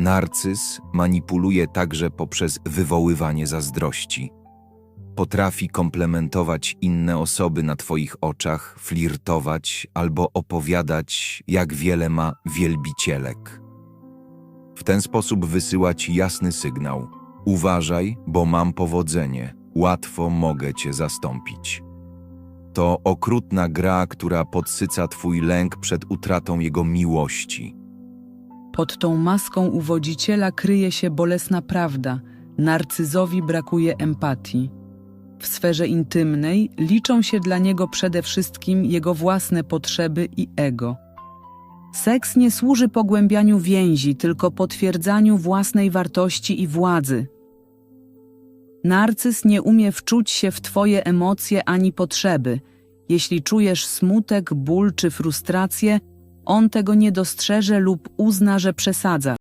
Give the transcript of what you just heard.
Narcyz manipuluje także poprzez wywoływanie zazdrości. Potrafi komplementować inne osoby na Twoich oczach, flirtować albo opowiadać, jak wiele ma wielbicielek. W ten sposób wysyła Ci jasny sygnał: Uważaj, bo mam powodzenie, łatwo mogę Cię zastąpić. To okrutna gra, która podsyca Twój lęk przed utratą jego miłości. Pod tą maską uwodziciela kryje się bolesna prawda. Narcyzowi brakuje empatii. W sferze intymnej liczą się dla niego przede wszystkim jego własne potrzeby i ego. Seks nie służy pogłębianiu więzi, tylko potwierdzaniu własnej wartości i władzy. Narcyz nie umie wczuć się w Twoje emocje ani potrzeby. Jeśli czujesz smutek, ból czy frustrację, on tego nie dostrzeże lub uzna, że przesadza.